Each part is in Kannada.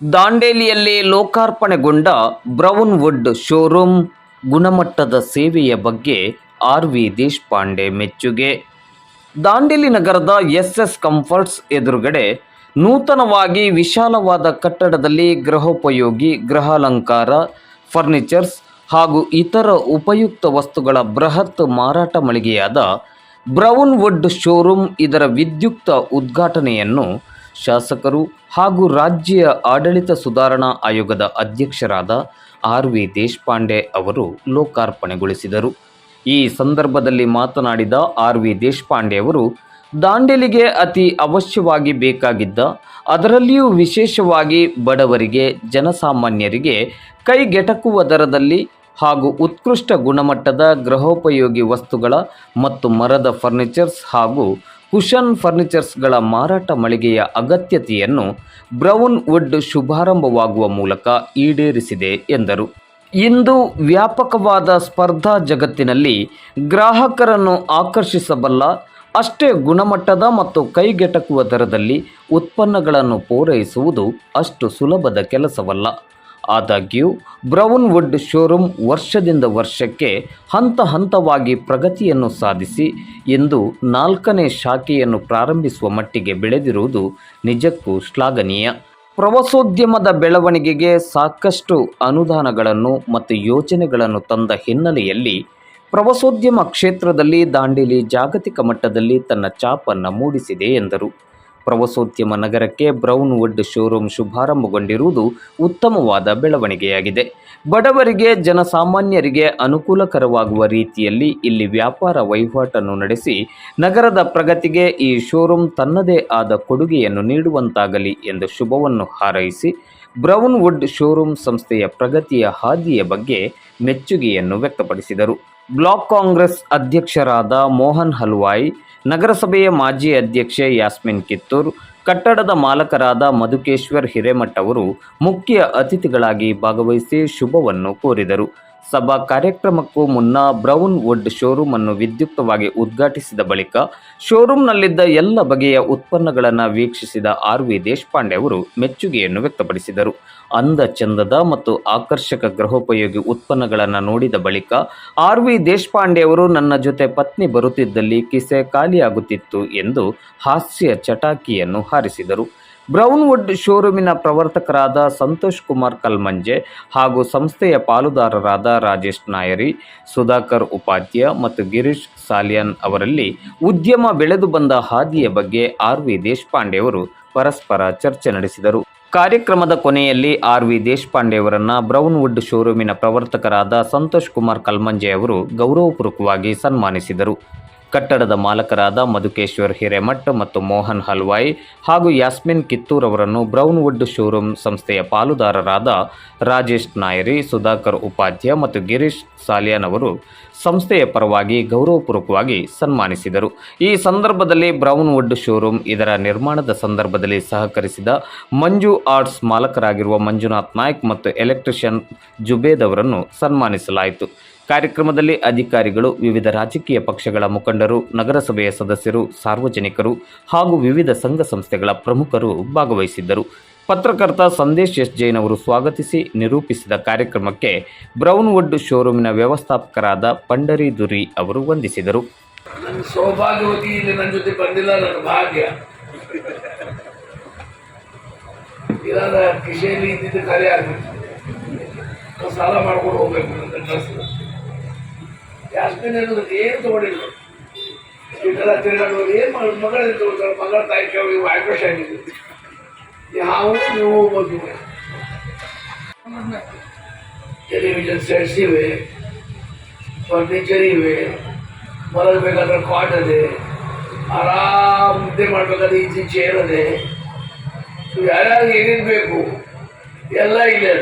ದಾಂಡೇಲಿಯಲ್ಲಿ ಲೋಕಾರ್ಪಣೆಗೊಂಡ ಬ್ರೌನ್ ವುಡ್ ಶೋರೂಮ್ ಗುಣಮಟ್ಟದ ಸೇವೆಯ ಬಗ್ಗೆ ಆರ್ ವಿ ದೇಶಪಾಂಡೆ ಮೆಚ್ಚುಗೆ. ದಾಂಡೇಲಿ ನಗರದ ಎಸ್ ಎಸ್ ಕಂಫರ್ಟ್ಸ್ ಎದುರುಗಡೆ ನೂತನವಾಗಿ ವಿಶಾಲವಾದ ಕಟ್ಟಡದಲ್ಲಿ ಗೃಹೋಪಯೋಗಿ, ಗೃಹಾಲಂಕಾರ, ಫರ್ನಿಚರ್ಸ್ ಹಾಗೂ ಇತರ ಉಪಯುಕ್ತ ವಸ್ತುಗಳ ಬೃಹತ್ ಮಾರಾಟ ಮಳಿಗೆಯಾದ ಬ್ರೌನ್ ವುಡ್ ಶೋರೂಮ್ ಇದರ ವಿದ್ಯುಕ್ತ ಉದ್ಘಾಟನೆಯನ್ನು ಶಾಸಕರು ಹಾಗೂ ರಾಜ್ಯ ಆಡಳಿತ ಸುಧಾರಣಾ ಆಯೋಗದ ಅಧ್ಯಕ್ಷರಾದ ಆರ್ ವಿ ದೇಶಪಾಂಡೆ ಅವರು ಲೋಕಾರ್ಪಣೆಗೊಳಿಸಿದರು. ಈ ಸಂದರ್ಭದಲ್ಲಿ ಮಾತನಾಡಿದ ಆರ್ ವಿ ದೇಶಪಾಂಡೆ ಅವರು, ದಾಂಡೇಲಿಗೆ ಅತಿ ಅವಶ್ಯವಾಗಿ ಬೇಕಾಗಿದ್ದ, ಅದರಲ್ಲಿಯೂ ವಿಶೇಷವಾಗಿ ಬಡವರಿಗೆ, ಜನಸಾಮಾನ್ಯರಿಗೆ ಕೈಗೆಟಕುವ ದರದಲ್ಲಿ ಹಾಗೂ ಉತ್ಕೃಷ್ಟ ಗುಣಮಟ್ಟದ ಗೃಹೋಪಯೋಗಿ ವಸ್ತುಗಳ ಮತ್ತು ಮರದ ಫರ್ನಿಚರ್ಸ್ ಹಾಗೂ ಕುಷನ್ ಫರ್ನಿಚರ್ಸ್ಗಳ ಮಾರಾಟ ಮಳಿಗೆಯ ಅಗತ್ಯತೆಯನ್ನು ಬ್ರೌನ್ ವುಡ್ ಶುಭಾರಂಭವಾಗುವ ಮೂಲಕ ಈಡೇರಿಸಿದೆ ಎಂದರು. ಇಂದು ವ್ಯಾಪಕವಾದ ಸ್ಪರ್ಧಾ ಜಗತ್ತಿನಲ್ಲಿ ಗ್ರಾಹಕರನ್ನು ಆಕರ್ಷಿಸಬಲ್ಲ, ಅಷ್ಟೇ ಗುಣಮಟ್ಟದ ಮತ್ತು ಕೈಗೆಟಕುವ ದರದಲ್ಲಿ ಉತ್ಪನ್ನಗಳನ್ನು ಪೂರೈಸುವುದು ಅಷ್ಟು ಸುಲಭದ ಕೆಲಸವಲ್ಲ. ಆದಾಗ್ಯೂ ಬ್ರೌನ್ ವುಡ್ ಶೋರೂಮ್ ವರ್ಷದಿಂದ ವರ್ಷಕ್ಕೆ ಹಂತ ಹಂತವಾಗಿ ಪ್ರಗತಿಯನ್ನು ಸಾಧಿಸಿ, ಇಂದು ನಾಲ್ಕನೇ ಶಾಖೆಯನ್ನು ಪ್ರಾರಂಭಿಸುವ ಮಟ್ಟಿಗೆ ಬೆಳೆದಿರುವುದು ನಿಜಕ್ಕೂ ಶ್ಲಾಘನೀಯ. ಪ್ರವಾಸೋದ್ಯಮದ ಬೆಳವಣಿಗೆಗೆ ಸಾಕಷ್ಟು ಅನುದಾನಗಳನ್ನು ಮತ್ತು ಯೋಜನೆಗಳನ್ನು ತಂದ ಹಿನ್ನೆಲೆಯಲ್ಲಿ, ಪ್ರವಾಸೋದ್ಯಮ ಕ್ಷೇತ್ರದಲ್ಲಿ ದಾಂಡೇಲಿ ಜಾಗತಿಕ ಮಟ್ಟದಲ್ಲಿ ತನ್ನ ಚಾಪನ್ನು ಮೂಡಿಸಿದೆ ಎಂದರು. ಪ್ರವಾಸೋದ್ಯಮ ನಗರಕ್ಕೆ ಬ್ರೌನ್ ವುಡ್ ಶೋರೂಮ್ ಶುಭಾರಂಭಗೊಂಡಿರುವುದು ಉತ್ತಮವಾದ ಬೆಳವಣಿಗೆಯಾಗಿದೆ. ಬಡವರಿಗೆ, ಜನಸಾಮಾನ್ಯರಿಗೆ ಅನುಕೂಲಕರವಾಗುವ ರೀತಿಯಲ್ಲಿ ಇಲ್ಲಿ ವ್ಯಾಪಾರ ವಹಿವಾಟನ್ನು ನಡೆಸಿ ನಗರದ ಪ್ರಗತಿಗೆ ಈ ಶೋರೂಮ್ ತನ್ನದೇ ಆದ ಕೊಡುಗೆಯನ್ನು ನೀಡುವಂತಾಗಲಿ ಎಂದು ಶುಭವನ್ನು ಹಾರೈಸಿ ಬ್ರೌನ್ ವುಡ್ ಶೋರೂಮ್ ಸಂಸ್ಥೆಯ ಪ್ರಗತಿಯ ಹಾದಿಯ ಬಗ್ಗೆ ಮೆಚ್ಚುಗೆಯನ್ನು ವ್ಯಕ್ತಪಡಿಸಿದರು. ಬ್ಲಾಕ್ ಕಾಂಗ್ರೆಸ್ ಅಧ್ಯಕ್ಷರಾದ ಮೋಹನ್ ಹಲ್ವಾಯ್, ನಗರಸಭೆಯ ಮಾಜಿ ಅಧ್ಯಕ್ಷೆ ಯಾಸ್ಮಿನ್ ಕಿತ್ತೂರ್, ಕಟ್ಟಡದ ಮಾಲಕರಾದ ಮಧುಕೇಶ್ವರ್ ಹಿರೇಮಠ್ ಅವರು ಮುಖ್ಯ ಅತಿಥಿಗಳಾಗಿ ಭಾಗವಹಿಸಿ ಶುಭವನ್ನು ಕೋರಿದರು. ಸಭಾ ಕಾರ್ಯಕ್ರಮಕ್ಕೂ ಮುನ್ನ ಬ್ರೌನ್ ವುಡ್ ಶೋರೂಮ್ ಅನ್ನು ವಿದ್ಯುಕ್ತವಾಗಿ ಉದ್ಘಾಟಿಸಿದ ಬಳಿಕ ಶೋರೂಮ್ನಲ್ಲಿದ್ದ ಎಲ್ಲ ಬಗೆಯ ಉತ್ಪನ್ನಗಳನ್ನು ವೀಕ್ಷಿಸಿದ ಆರ್ ವಿ ದೇಶಪಾಂಡೆ ಅವರು ಮೆಚ್ಚುಗೆಯನ್ನು ವ್ಯಕ್ತಪಡಿಸಿದರು. ಅಂದ ಚಂದದ ಮತ್ತು ಆಕರ್ಷಕ ಗೃಹೋಪಯೋಗಿ ಉತ್ಪನ್ನಗಳನ್ನು ನೋಡಿದ ಬಳಿಕ ಆರ್ ವಿ ದೇಶಪಾಂಡೆ ಅವರು, ನನ್ನ ಜೊತೆ ಪತ್ನಿ ಬರುತ್ತಿದ್ದಲ್ಲಿ ಕಿಸೆ ಖಾಲಿಯಾಗುತ್ತಿತ್ತು ಎಂದು ಹಾಸ್ಯ ಚಟಾಕಿಯನ್ನು ಹಾರಿಸಿದರು. ಬ್ರೌನ್ ವುಡ್ ಶೋರೂಮಿನ ಪ್ರವರ್ತಕರಾದ ಸಂತೋಷ್ ಕುಮಾರ್ ಕಲ್ಮಂಜೆ ಹಾಗೂ ಸಂಸ್ಥೆಯ ಪಾಲುದಾರರಾದ ರಾಜೇಶ್ ನಾಯರಿ, ಸುಧಾಕರ್ ಉಪಾಧ್ಯ ಮತ್ತು ಗಿರೀಶ್ ಸಾಲಿಯನ್ ಅವರಲ್ಲಿ ಉದ್ಯಮ ಬೆಳೆದು ಬಂದ ಹಾದಿಯ ಬಗ್ಗೆ ಆರ್ ವಿ ದೇಶಪಾಂಡೆ ಅವರು ಪರಸ್ಪರ ಚರ್ಚೆ ನಡೆಸಿದರು. ಕಾರ್ಯಕ್ರಮದ ಕೊನೆಯಲ್ಲಿ R V Deshpande brown wood ಶೋರೂಮಿನ ಪ್ರವರ್ತಕರಾದ ಸಂತೋಷ್ ಕುಮಾರ್ ಕಲ್ಮಂಜೆ ಅವರು ಗೌರವಪೂರ್ವಕವಾಗಿ ಸನ್ಮಾನಿಸಿದರು. ಕಟ್ಟಡದ ಮಾಲಕರಾದ ಮಧುಕೇಶ್ವರ್ ಹಿರೇಮಠ್ ಮತ್ತು ಮೋಹನ್ ಹಲ್ವಾಯ್ ಹಾಗೂ ಯಾಸ್ಮಿನ್ ಕಿತ್ತೂರ್ ಅವರನ್ನು ಬ್ರೌನ್ವುಡ್ ಶೋರೂಮ್ ಸಂಸ್ಥೆಯ ಪಾಲುದಾರರಾದ ರಾಜೇಶ್ ನಾಯರಿ, ಸುಧಾಕರ್ ಉಪಾಧ್ಯ ಮತ್ತು ಗಿರೀಶ್ ಸಾಲಿಯಾನ್ ಅವರು ಸಂಸ್ಥೆಯ ಪರವಾಗಿ ಗೌರವಪೂರ್ವಕವಾಗಿ ಸನ್ಮಾನಿಸಿದರು. ಈ ಸಂದರ್ಭದಲ್ಲಿ ಬ್ರೌನ್ವುಡ್ ಶೋರೂಮ್ ಇದರ ನಿರ್ಮಾಣದ ಸಂದರ್ಭದಲ್ಲಿ ಸಹಕರಿಸಿದ ಮಂಜು ಆರ್ಟ್ಸ್ ಮಾಲಕರಾಗಿರುವ ಮಂಜುನಾಥ್ ನಾಯ್ಕ್ ಮತ್ತು ಎಲೆಕ್ಟ್ರಿಷಿಯನ್ ಜುಬೇದ್ ಅವರನ್ನು ಸನ್ಮಾನಿಸಲಾಯಿತು. ಕಾರ್ಯಕ್ರಮದಲ್ಲಿ ಅಧಿಕಾರಿಗಳು ವಿವಿಧ ರಾಜಕೀಯ ಪಕ್ಷಗಳ ಮುಖಂಡರು ನಗರಸಭೆಯ ಸದಸ್ಯರು, ಸಾರ್ವಜನಿಕರು ಹಾಗೂ ವಿವಿಧ ಸಂಘ ಸಂಸ್ಥೆಗಳ ಪ್ರಮುಖರು ಭಾಗವಹಿಸಿದ್ದರು. ಪತ್ರಕರ್ತ ಸಂದೇಶ್ ಎಸ್ ಜೈನ್ ಅವರು ಸ್ವಾಗತಿಸಿ ನಿರೂಪಿಸಿದ ಕಾರ್ಯಕ್ರಮಕ್ಕೆ ಬ್ರೌನ್ ವುಡ್ ಶೋರೂಮಿನ ವ್ಯವಸ್ಥಾಪಕರಾದ ಪಂಡರಿ ದುರಿ ಅವರು ವಂದಿಸಿದರು. ಸಾಲ ಮಾಡ್ಕೊಂಡು ಹೋಗ್ಬೇಕು ಏನು ತಗೊಂಡಿಲ್ಲ. ಇದೆಲ್ಲ ತಿರುಗಾಡುವಾಗ ಏನು ಮಾಡಿ, ಮಗಳ ತಗೊಳ್ತಾರೆ ಮಗಳ ತಾಯಿ ಕೇಳಿ ಆಕ್ರೋಶ ಆಗಿದೆ ಯಾವ ನೀವು ಮದುವೆ ಟೆಲಿವಿಷನ್ ಸೆಟ್ಸ್ ಇವೆ ಫರ್ನಿಚರ್ ಇವೆ ಮಲಗಬೇಕಾದ್ರೆ ಕಾಟ್ ಅದೇ, ಆರಾಮ್ ನಿದ್ದೆ ಮಾಡ್ಬೇಕಾದ್ರೆ ಈಸಿ ಚೇರ್ ಸೊ ಯಾರ್ಯಾರು ಏನೇನು ಬೇಕು, ಎಲ್ಲ ಇದೆ.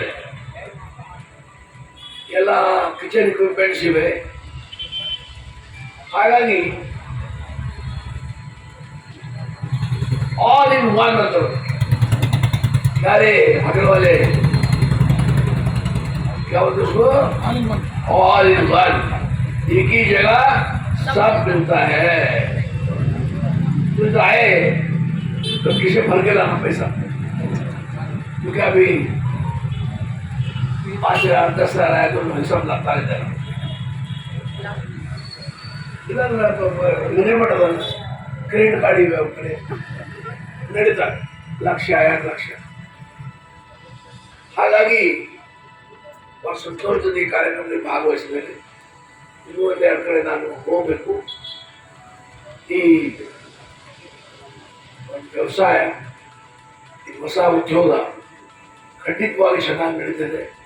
ಎಲ್ಲ ಕಿಚನ್ ಇಕ್ವಿಪ್ಮೆಂಟ್ಸ್ ಇವೆ. ಹಾಗಾಗಿ ऑल इन वन मतलब अरे हगल वाले क्या बोलते उसको? ऑल इन वन एक ही जगह सब मिलता है। तो आए तो किसे भर के लाना पैसा? क्योंकि अभी पाँच हज़ार, दस हज़ार आया तो हिसाब लगता रहता है। इधर तो क्रेडिट कार्ड ही ನಡೀತಾರೆ. ಲಕ್ಷ, ಎರಡು ಲಕ್ಷ. ಹಾಗಾಗಿ ಈ ಕಾರ್ಯಕ್ರಮದಲ್ಲಿ ಭಾಗವಹಿಸಿದ್ದೇನೆ ಇನ್ನೂ ಒಂದೆರಡು ಕಡೆ ನಾನು ಹೋಗಬೇಕು. ಈ ವ್ಯವಸಾಯ ಹೊಸ ಉದ್ಯೋಗ ಖಂಡಿತವಾಗಿ ಚೆನ್ನಾಗಿ ನಡೀತದೆ.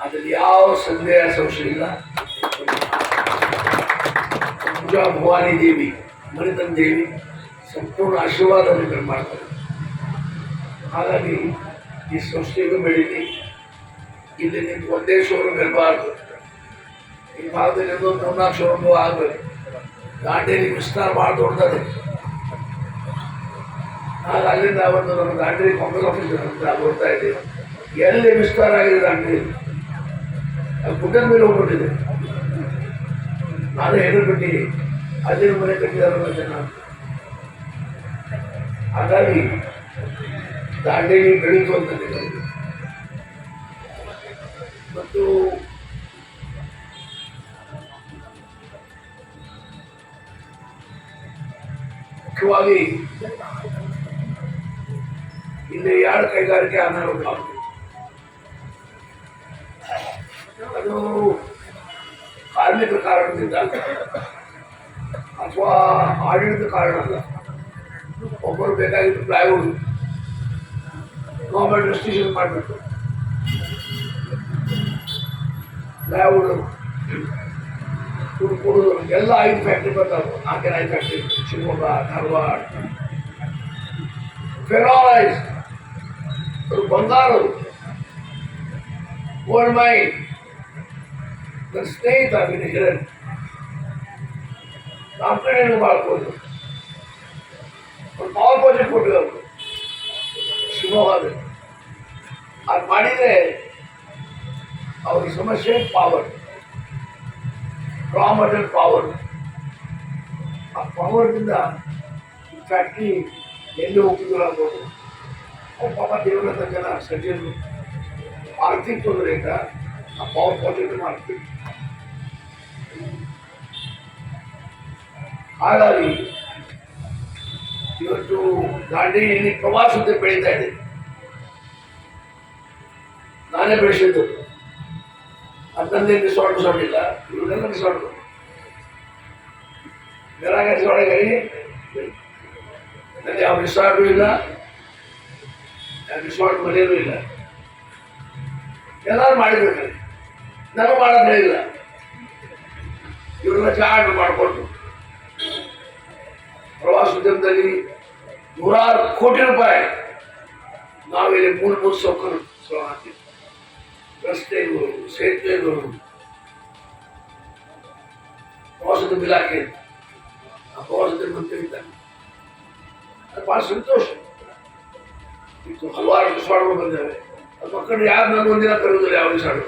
ಅದರಲ್ಲಿ ಯಾವ ಸಂದೇಹ ಸಂಶಯ ಇಲ್ಲ. ಪೂಜಾ ಭವಾನಿ ದೇವಿ ಮರಿತನ್ ದೇವಿ ಸಂಪೂರ್ಣ ಆಶೀರ್ವಾದವನ್ನು ಮಾಡ್ತಾರೆ. ಹಾಗಾಗಿ ಈ ಸಂಸ್ಥೆಗೂ ಬೆಳೀಲಿ. ಇಲ್ಲಿ ನಿಮ್ಗೆ ಒಂದೇ ಶೋರೂಮ್ ಇರಬಾರ್ದು. ಈ ಭಾಗದಲ್ಲಿ ಮೂರ್ನಾಲ್ಕು ಶೋರೂಮು ಆಗಬೇಕು. ದಾಂಡೇಲಿ ವಿಸ್ತಾರ ಭಾಳ ದೊಡ್ಡದು. ಆಗ ಅಲ್ಲಿಂದ ಒಂದು ನಮ್ಮ ದಾಂಡೇಲಿ ಕಾಂಗ್ರೆಸ್ ಆಫೀಸ್ ಅಂತ ಬರ್ತಾ ಇದ್ದೀವಿ ಎಲ್ಲಿ ವಿಸ್ತಾರ ಆಗಿದೆ ದಾಂಡೇಲಿ? ಗುಡ್ಡದ ಮೇಲೆ ಹೋಗ್ಬಿಟ್ಟಿದೆ. ನಾನು ಹೇಳಿಬಿಟ್ಟು ಅಲ್ಲಿನ ಮನೆ ಕಟ್ಟಿದಾರಲ್ಲ ಜನ ಹಾಗಾಗಿ ದಾಂಡೇಲಿ ನಿಮಗೆ ಮತ್ತು ಮುಖ್ಯವಾಗಿ ಇಲ್ಲಿ ಯಾರು ಕೈಗಾರಿಕೆ ಅನಾರೋಗ್ಯ ಅದು ಕಾರ್ಮಿಕ ಕಾರಣದಿಂದ ಅಥವಾ ಆಡಳಿತ ಕಾರಣ ಅಲ್ಲ. ಒಬ್ಬರು ಬೇಕಾಗಿದ್ದು ಪ್ಲೈವುಡ್ ಗೌರ್ಮೆಂಟ್ ರೆಸ್ಟ್ರಿಕ್ಷನ್ ಮಾಡಬೇಕು ಪ್ಲೈವುಡ್ ಕೊಡೋದು ಎಲ್ಲ ಐದು ಫ್ಯಾಕ್ಟ್ರಿ ಬರ್ತಾವೆ ನಾಲ್ಕೈದು ಐದು ಫ್ಯಾಕ್ಟ್ರಿ ಶಿವಮೊಗ್ಗ ಧಾರವಾಡ ಫೆರಾಲೈಸ್ ಅದು ಬಂಗಾರ ಗೋಲ್ಡ್ ಮೈನ್ ನನ್ನ ಸ್ನೇಹಿತ ವಿನಯ್ ಹಿರಣ್ ನಮ್ಮ ಕಡೆಯನ್ನು ಮಾಡ್ಬೋದು ಪ್ರಾಜೆಕ್ಟ್ ಕೊಟ್ಟಿವೆ ಅವರು. ಶಿವಮೊಗ್ಗದಲ್ಲಿ. ಅದು ಮಾಡಿದರೆ ಅವ್ರ ಸಮಸ್ಯೆ ಪಾವರ್ ರಾ ಮಟೀರಿಯಲ್ ಪಾವರ್ ಆ ಪವರ್ನಿಂದ ಫ್ಯಾಕ್ಟ್ರಿ ಎಲ್ಲಿ ಹೋಗ್ತಿದ್ರು ಆಗ್ಬೋದು? ಪಾಪ ದೇವರಂತ ಜನ ಸಜ್ಜರು ಆರ್ಥಿಕ ತೊಂದರೆಯಿಂದ ಆ ಪವರ್ ಪಾಸಿಟಿವ್ ಮಾಡ್ತೀವಿ ಹಾಗಾಗಿ ಇವತ್ತು ದಾಂಡೇಲಿಯಲ್ಲಿ ಪ್ರವಾಸೋದ್ಯಮ ಬೆಳೀತಾ ಇದೆ. ನಾನೇ ಬೆಳೆಸಿದ್ದು. ಹತ್ತೊಂದೇ ರಿಸಾರ್ಟ್ ರಿಸಾರ್ಟ್ ಇಲ್ಲ. ಇವ್ರನ್ನ ರಿಸಾರ್ಟ್ ನನಗೆ ಯಾವ ರಿಸಾರ್ಟು ಇಲ್ಲ. ಯಾವ ರಿಸಾರ್ಟ್ ಮನೆಯೂ ಇಲ್ಲ. ಎಲ್ಲರೂ ಮಾಡಿದ್ರು. ನನಗೆ ಮಾಡೋದು ಹೇಳಿಲ್ಲ ಇವರೆಲ್ಲ ಚಾರ್ಟ್ ಮಾಡಿಕೊಂಡು ಪ್ರವಾಸೋದ್ಯಮದಲ್ಲಿ ನೂರಾರು ಕೋಟಿ ರೂಪಾಯಿ ನಾವಿಲ್ಲಿ ಮೂಲಭೂತ ಸೌಕರ್ಯ ಹಾಕಿದ್ವಿ ರಸ್ತೆಗಳು ಸೇತುವೆಗಳು ಪ್ರವಾಸೋದ್ಯಮ ಇಲಾಖೆ ಆ ಪ್ರವಾಸೋದ್ಯಮ ಮಂತ್ರಿ ಇದ್ದಾನೆ ಅದು ಭಾಳ ಸಂತೋಷ ಇತ್ತು ಹಲವಾರು ರಿಸಾರ್ಟ್ಗಳು ಬಂದಿವೆ ಅದು ಮಕ್ಕಳು ಯಾರು ನನ್ನ ಒಂದಿನ ಕರೆಯೋದಿಲ್ಲ ಯಾವ ರಿಸಾರ್ಟ್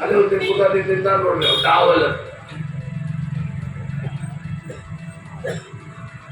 ಅದೇ ಒಂದು ಕೂತಾದಿಂದ ನೋಡ್ರಿ ಅವ್ರು ಟಾವಲ್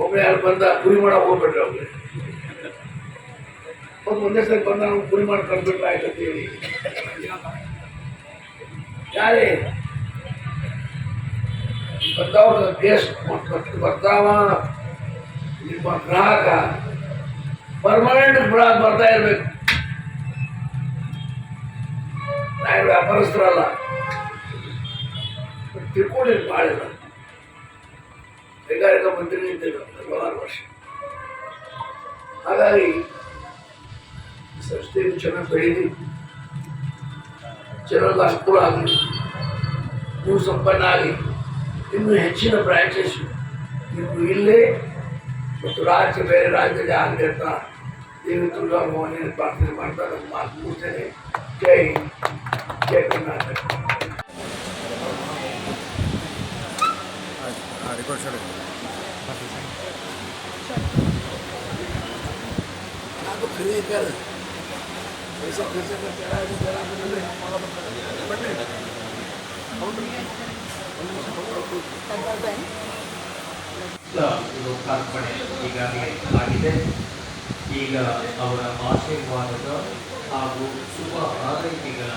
ಒಬ್ಬರು ಯಾರು ಬಂದ ಕುರಿ ಮಾಡಕ್ಕೆ ಹೋಗ್ಬಿಟ್ರೆ ಅವ್ರಿಗೆ ಒಂದು ಒಂದೇ ಸರಿ ಬಂದ ನಾವು ಕುರಿ ಮಾಡಿ ಕಂಡ್ಬಿಟ್ರೆ ಆಯ್ತು ಅಂತ ಹೇಳಿ. ಯಾರೇ? ಬಂದವ್ರ ಗೆಸ್ಟ್ ಬರ್ತಾವ. ನಿಮ್ಮ ಗ್ರಾಹಕ. ಪರ್ಮನೆಂಟ್ ಗ್ರಾಹಕ ಬರ್ತಾ ಇರ್ಬೇಕು. ನಾನು ವ್ಯಾಪಾರಸ್ಥರಲ್ಲ. ಭಾಳ ಮಾಡಿಲ್ಲ ಕೈಗಾರಿಕಾ ಮಂತ್ರಿ ಇದ್ದೇವೆ ಹಲವಾರು ವರ್ಷ ಹಾಗಾಗಿ ಸಂಸ್ಥೆಯು ಚೆನ್ನಾಗಿ ಬೆಳೀಲಿ ಚೆನ್ನಾಗಿ ಅನುಕೂಲ ಆಗಲಿ ನೀವು ಸಂಪನ್ನ ಆಗಿ ಇನ್ನೂ ಹೆಚ್ಚಿನ ಬ್ರಾಂಚಸ್ ನೀವು ಇಲ್ಲೇ ಮತ್ತು ರಾಜ್ಯ ಬೇರೆ ರಾಜ್ಯದಲ್ಲಿ ಆಗಲಿ ಅಂತ ದೇವಿ ತುಳಾ ಭವಾನಿ ಪ್ರಾರ್ಥನೆ ಮಾಡ್ತಾ ನನ್ನ ಮಾತು ಮುಗಿಸ್ತೇನೆ ಜೈ ಹಿಂದ್, ಜೈ ಕರ್ನಾಟಕ ರೆಕಾರ್ಡ್ ಸರ್. ಲೋಕಾರ್ಪಣೆ ಈಗಾಗಲೇ ಆಗಿದೆ. ಈಗ ಅವರ ಆಶೀರ್ವಾದದ ಹಾಗೂ ಶುಭ ಹಾರೈಕೆಗಳ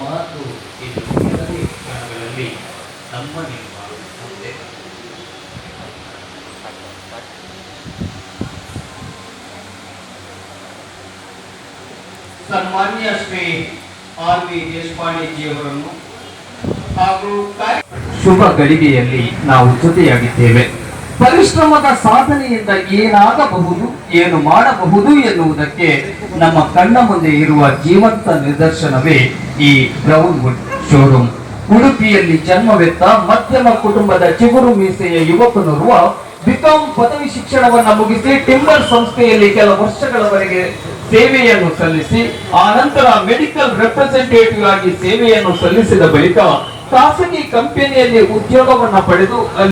ಮಾತು ಇದು ಕೆಲವೇ ಕ್ಷಣಗಳಲ್ಲಿ ನಮ್ಮ ನಿಮ್ಮ ಸನ್ಮಾನ್ಯ ಶ್ರೀ ಆರ್ ವಿ ದೇಶಪಾಂಡೆಜಿಯವರನ್ನು ಹಾಗೂ ಶುಭ ಗಳಿಗೆಯಲ್ಲಿ ನಾವು ಜೊತೆಯಾಗಿದ್ದೇವೆ. ಪರಿಶ್ರಮದ ಸಾಧನೆಯಿಂದ ಏನಾಗಬಹುದು, ಏನು ಮಾಡಬಹುದು ಎನ್ನುವುದಕ್ಕೆ ನಮ್ಮ ಕಣ್ಣ ಮುಂದೆ ಇರುವ ಜೀವಂತ ನಿದರ್ಶನವೇ ಈ ಬ್ರೌನ್ ವುಡ್ ಶೋರೂಮ್. ಉಡುಪಿಯಲ್ಲಿ ಜನ್ಮವೆತ್ತ ಮಧ್ಯಮ ಕುಟುಂಬದ ಚಿಗುರು ಮೀಸೆಯ ಯುವಕನೋರ್ವ ಬಿಕಾಂ ಪದವಿ ಶಿಕ್ಷಣವನ್ನು ಮುಗಿಸಿ ಟಿಂಬರ್ ಸಂಸ್ಥೆಯಲ್ಲಿ ಕೆಲ ವರ್ಷಗಳವರೆಗೆ ಸೇವೆಯನ್ನು ಸಲ್ಲಿಸಿ ಆ ನಂತರ ಮೆಡಿಕಲ್ ರೆಪ್ರೆಸೆಂಟೇಟಿವ್ ಆಗಿ ಸೇವೆಯನ್ನು ಸಲ್ಲಿಸಿದ ಬಳಿಕ ಖಾಸಗಿ ಕಂಪನಿಯಲ್ಲಿ ಉದ್ಯೋಗವನ್ನ ಪಡೆದು